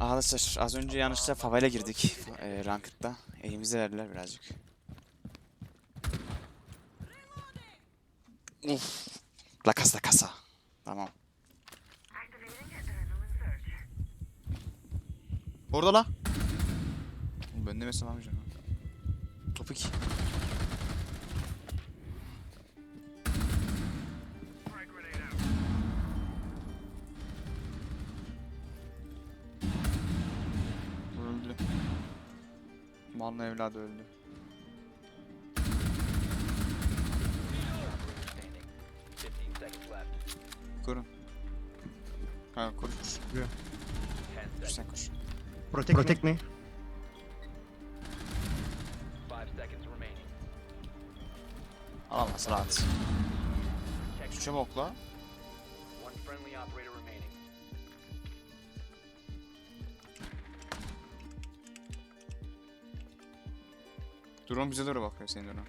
Arkadaşlar az önce yanlışlıkla favela girdik e, Ranked'da. Elimize verdiler birazcık. Uf. La casa la casa. Tamam. Orada la. Ben demesem amca. Topik. Malın evladı öldü. Standing. 15 seconds left. Kurun. Ha kur. 10 Kur seconds. sen kur. Protect, Protect me. 5 seconds remaining. Alamaz rahat. Şu bokla. One friendly operator remaining. Drone bize doğru bakıyor senin drone.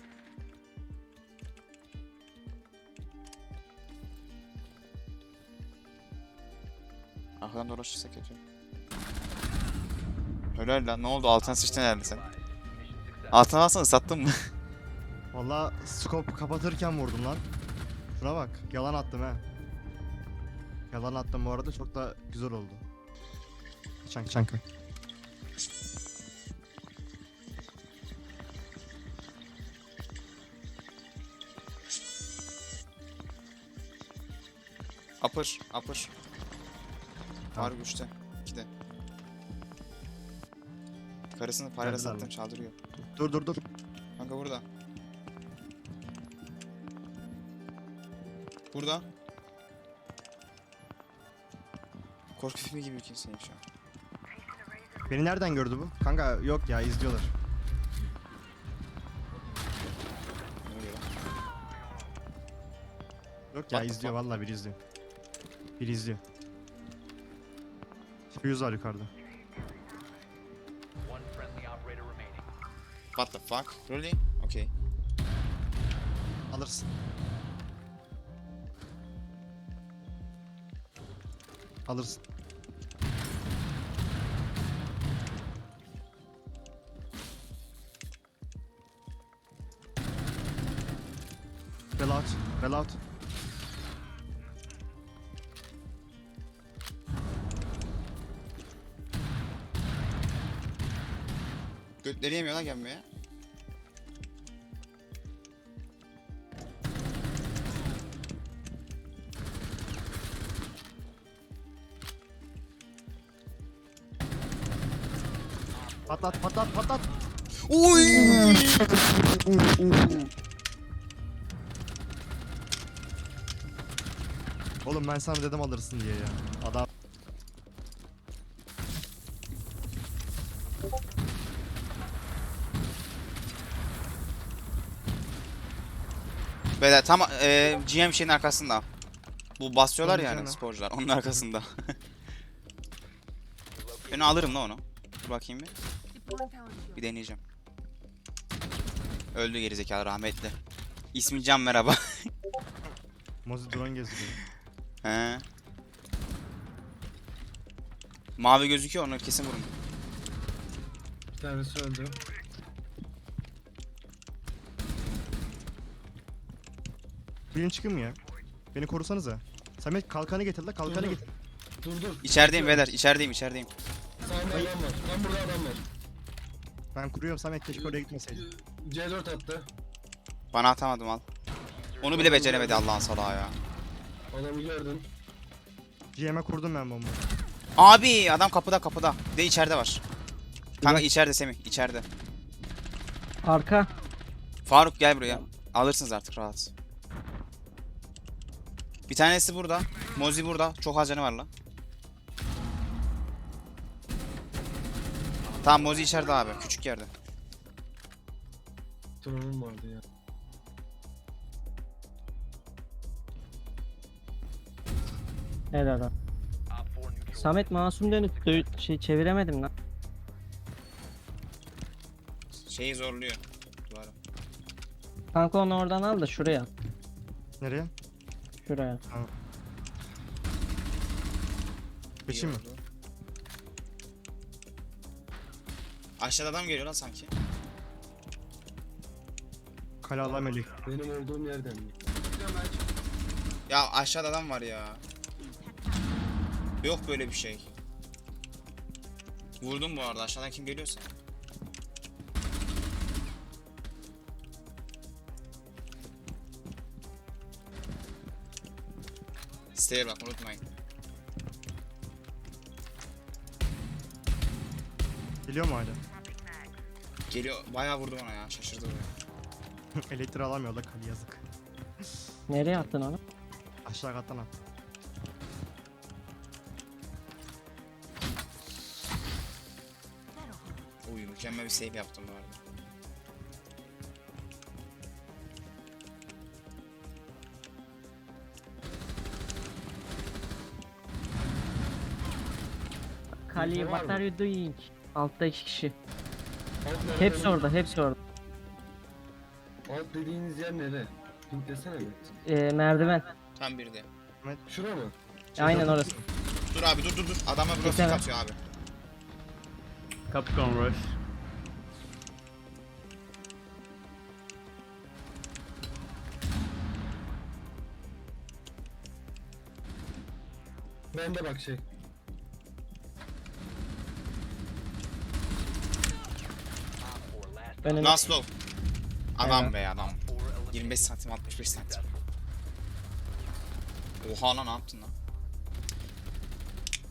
Arkadan dolaşırsa kötü. Helal lan ne oldu altına sıçtın herhalde sen. Altına alsana sattın mı? Valla scope kapatırken vurdum lan. Şuna bak. Yalan attım he. Yalan attım bu arada çok da güzel oldu. Çank çank. Upper, upper. Var güçte. İkide. Karısını parayla Geldiler sattım çaldırıyor. Dur dur dur. Kanka burada. Burada. Korku filmi gibi ülkesin şu an. Beni nereden gördü bu? Kanka yok ya izliyorlar. Yok ya izliyor bak. vallahi biri izliyor. Biri izliyor. Fuse var yukarıda. One friendly operator remaining. What the fuck? Really? Okay. Alırsın. Alırsın. Götleri yemiyor lan gelmeye. Patlat patlat patlat. Uy! Oğlum ben sana dedim alırsın diye ya. Adam Beyler tam e, GM şeyin arkasında. Bu basıyorlar Onun yani sporcular. Onun arkasında. ben alırım lan onu. Dur bakayım bir. Bir deneyeceğim. Öldü gerizekalı rahmetli. İsmi Can merhaba. Mozi drone geziyor. He. Mavi gözüküyor onu kesin vurun. Bir tanesi öldü. Birin çıkayım mı ya? Beni korusanıza. Samet kalkanı getir la kalkanı Dur, dur. getir. Dur dur. İçerideyim beyler içerideyim içerideyim. Sağında adam var. Tam burada adam var. Ben kuruyorum Samet keşke oraya gitmeseydin. C4 attı. Bana atamadım al. Onu bile beceremedi Allah'ın salağı ya. Adamı gördüm. GM'e kurdum ben bombayı. Abi adam kapıda kapıda. Bir de içeride var. Kanka içeride Semih içeride. Arka. Faruk gel buraya. Alırsınız artık rahat. Bir tanesi burada. Mozi burada. Çok az canı var lan. Tamam Mozi içeride abi. Küçük yerde. Drone'um vardı ya. Helal lan. Op 4 neutral. Samet masum dönüp dö- şey çeviremedim lan. Şeyi zorluyor. Duvarı. Kanka onu oradan al da şuraya. Nereye? Şuraya. Mi? İyi oldu. Aşağıda adam geliyor lan sanki. Kale Allah melek. Benim olduğum yerden mi? Ya aşağıda adam var ya. Yok böyle bir şey. Vurdum bu arada aşağıdan kim geliyorsa. Siteye bak unutmayın. Geliyor mu hala? Geliyor bayağı vurdu bana ya şaşırdı beni. Elektriği alamıyor da kale yazık. Nereye attın onu? Aşağı kattan at. Uy mükemmel bir save yaptım bu arada. Kali what mı? are you doing? Altta iki kişi. Alt? Hepsi orada, hepsi orada. Alt dediğiniz yer nere? Pink desene mi? Ee, merdiven. Tam bir de. Şura mı? Aynen orası. Dur abi dur dur dur. Adama blok Geçemem. atıyor abi. Capcom Rush. Bende bak şey. 4 last Önünde. Last low. Adam Evet. be adam. 4 eliminated. 25 santim 65 santim. Oha lan ne yaptın lan?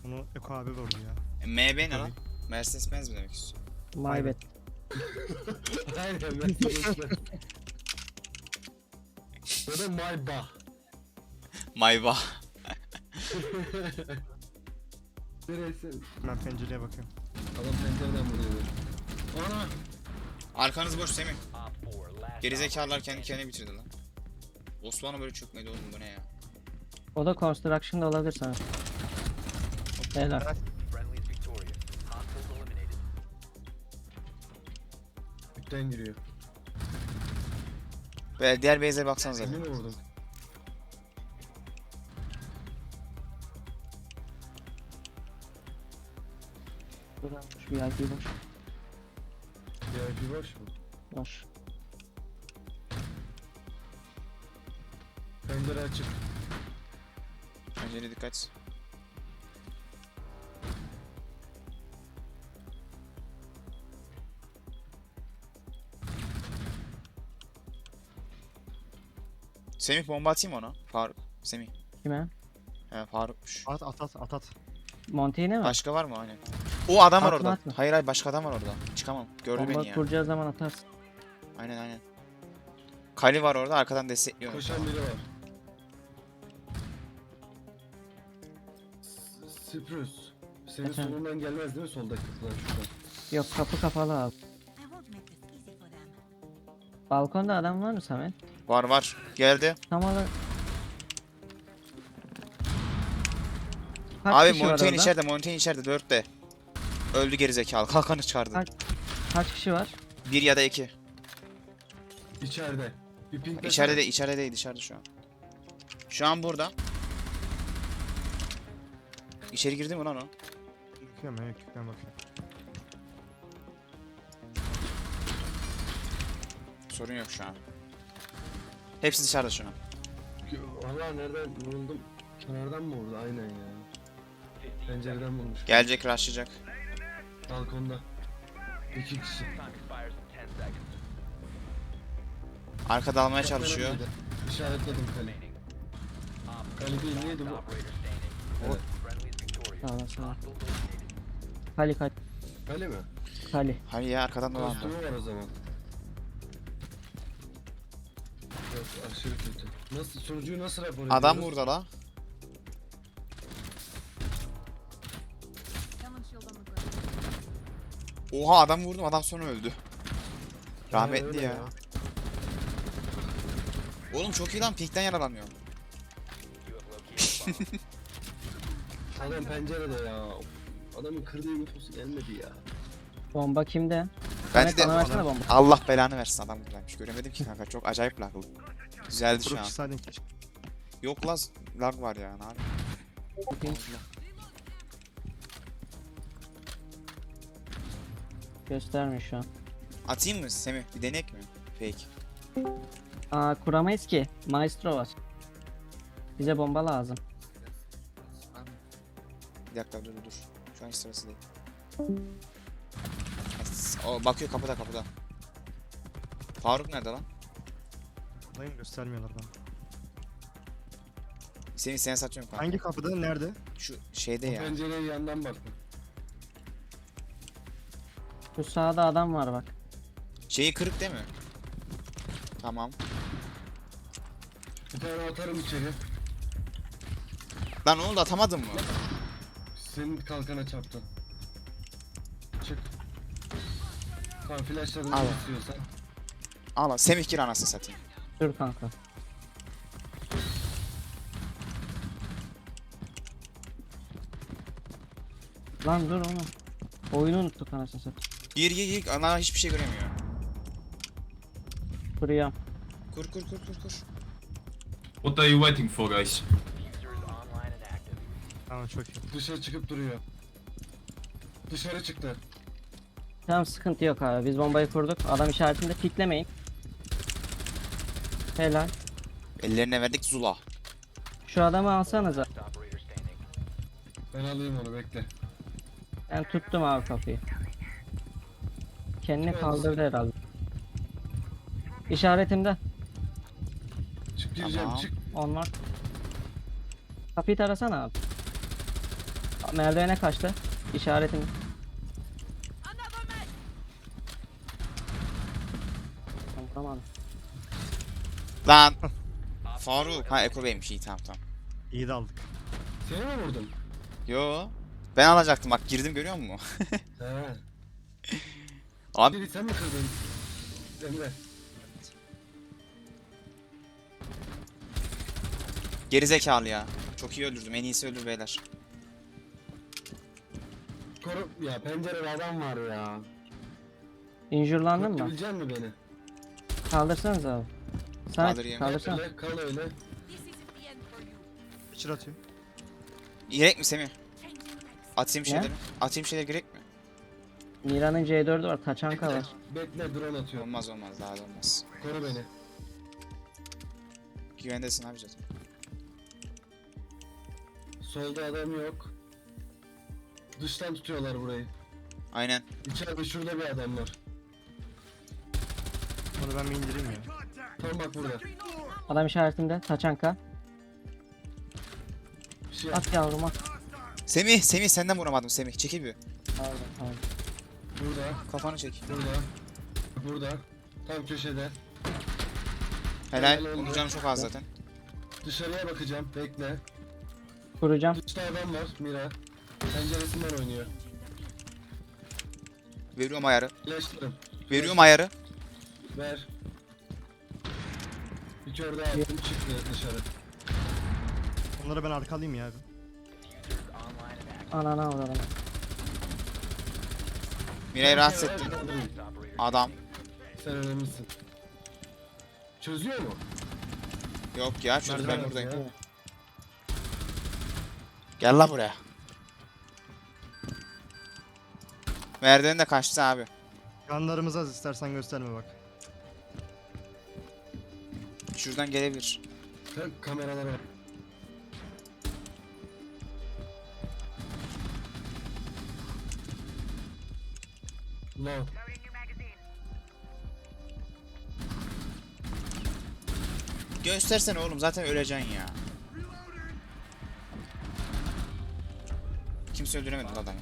Onu Eko abi vurdu ya. E, MB ne lan? Mercedes Benz mi demek istiyor? My bad. Aynen ben Ya da my bah. Mayba. Neresi? Ben pencereye bakıyorum. Adam pencereden vuruyor. Ana! Arkanız boş Semih. Op 4 last Gerizekalılar kendi kendine bitirdi lan. Osman'a böyle çökmedi oğlum bu ne ya? O da construction'da olabilir sana. Helal. Üpten giriyor. Ve diğer base'e baksanıza. Seni mi vurdum? Buradan Şu VIP boş. VIP boş mu? Boş. Pencere açık. Pencere dikkat. Semih bomba atayım ona. Faruk. Semih. Kime? He Faruk'muş. At at at at at. Monty'ne mi? Başka var mı? Aynen. O adam var Atma, orada. atma. Hayır hayır başka adam var orada. Çıkamam. Gördü Bomba beni ya. kuracağı zaman atarsın. Aynen aynen. Kali var orada arkadan destekliyor. Koşan biri var. S- Spruce. Senin Efendim? solundan gelmez değil mi soldaki kapıdan şuradan? Yok kapı kapalı abi. I won't make this easy for them. Balkonda adam var mı Samet? Var var. Geldi. Tam olarak... Kaç Abi kişi var Montaigne orada? içeride, Montaigne içeride 4'te. Öldü gerizekalı. Kalkanı çıkardı. Kaç- Kaç kişi var? Bir ya da iki. İçeride. Bir İçeride de içeride değil dışarıda şu an. Şu an burada. İçeri girdi mi lan o? Bakıyorum ben ben bakıyorum. Sorun yok şu an. Hepsi dışarıda şu an. Valla nereden vuruldum? Kenardan mı vurdu? Aynen ya. Pencereden vurmuş. Gelecek rushlayacak. Balkonda. İki kişi. Time expires in 10 seconds. Arkada almaya çalışıyor. İşaretledim kale. Op Kale değil neydi bu? Evet. Sağ olasın. Kali kali Kale mi? kali. Hayır ya arkadan dolandı. Kostümü var o zaman. Yok aşırı kötü. Nasıl sonucuyu nasıl rapor ediyoruz? Adam burada la. Oha adam vurdum adam sonra öldü. Rahmetli ya. ya. Oğlum çok iyi lan a bomb. Adam pencerede ya. Adamın kırdığı infosu gelmedi ya. Bomba kimde? Bence de bana versene bomba. Allah belanı versin adam buradaymış. Göremedim ki kanka çok acayip laglı. Güzeldi şu an. Yok lan lag var ya ne yapayım. Göstermiyor şu an. Atayım mı Semih? Bir denek mi? Fake. Aa kuramayız ki. Maestro var. Bize bomba lazım. Bir dakika dur dur. Şu an hiç sırası değil. O bakıyor kapıda kapıda. Faruk nerede lan? Buradayım göstermiyorlar bana. Seni satıyorum kanka. Hangi kapıda? Nerede? Şu şeyde ya. Pencereye yandan baktım. Şu sağda adam var bak. Şeyi kırık değil mi? Tamam. Bir tane atarım içeri. Lan ne oldu atamadın mı? Senin kalkana çarptı. Çık. Tamam flashladın Al. istiyorsan. Al al. Semih gir anasını satayım. Dur kanka. Lan dur oğlum. Oyunu unuttuk anasını satayım. Gir gir gir. Ana hiçbir şey göremiyor. Kuruyorum. Kur kur kur kur kur. What are you waiting for, guys? Tamam çok iyi. Dışarı çıkıp duruyor. Dışarı çıktı. Tamam sıkıntı yok abi. Biz bombayı kurduk. Adam işaretinde piklemeyin. Helal. Ellerine verdik Zula. Şu adamı alsanıza. Ben alayım onu bekle. Ben tuttum abi kapıyı. Kendini Evet. kaldırdı herhalde. İşaretimde. Çık gireceğim Tamam. çık. Onlar. Kapıyı tarasana abi. Merdivene kaçtı. İşaretim. Tamam. Lan. Faruk. Ha Eko Bey'miş iyi tamam tamam. İyi de aldık. Seni mi vurdum? Yo. Ben alacaktım bak girdim görüyor musun? He. Abi Biri sen mi kırdın? Emre. gerizekalı ya. Çok iyi öldürdüm. En iyisi öldür beyler. Koru... Ya pencerede adam var ya. Injurlandın mı? Korktabilecek mi beni? Kaldırsanız abi. Samet Kaldırayım. kaldırsana. Öyle kal öyle. This isn't the end for you. İçeri atıyor. Gerek mi Semih? Atayım Ne? şeyleri. Atayım şeyleri gerek mi? Mira'nın C4'ü var. Taçanka var. Bekle drone atıyor. Olmaz olmaz daha da olmaz. Koru beni. Güvendesin abi zaten. Solda adam yok. Dıştan tutuyorlar burayı. Aynen. İçeride şurada bir adam var. Onu ben bir indireyim ya. Tam bak burada. Adam işaretinde. Taçanka. Bir şey yap. At yavrum at. Semih, Semih senden vuramadım Semih. Çekil bir. Pardon, pardon. Burada. Kafanı çek. Burada. Burada. Tam köşede. Helal. Helal oldu. Onun canı çok az zaten. Dışarıya bakacağım. Bekle. Kuracağım. Dışta adam var. Mira. Penceresinden oynuyor. Veriyorum ayarı. Flashlarım. Veriyorum ayarı. Ver. Bir kör daha attım çıktı dışarı. Onları ben arkalayayım ya abi. Anana avradım. Miray'ı rahatsız ettim. Adam. Sen önemlisin. Çözüyor mu? Yok ya çöz ben buradayım. Gel la buraya. Merdiven de kaçtı abi. Kanlarımız az istersen gösterme bak. Şuradan gelebilir. Sen kameralara Low. Göstersene oğlum zaten öleceksin ya. Kimse öldüremedi adamı.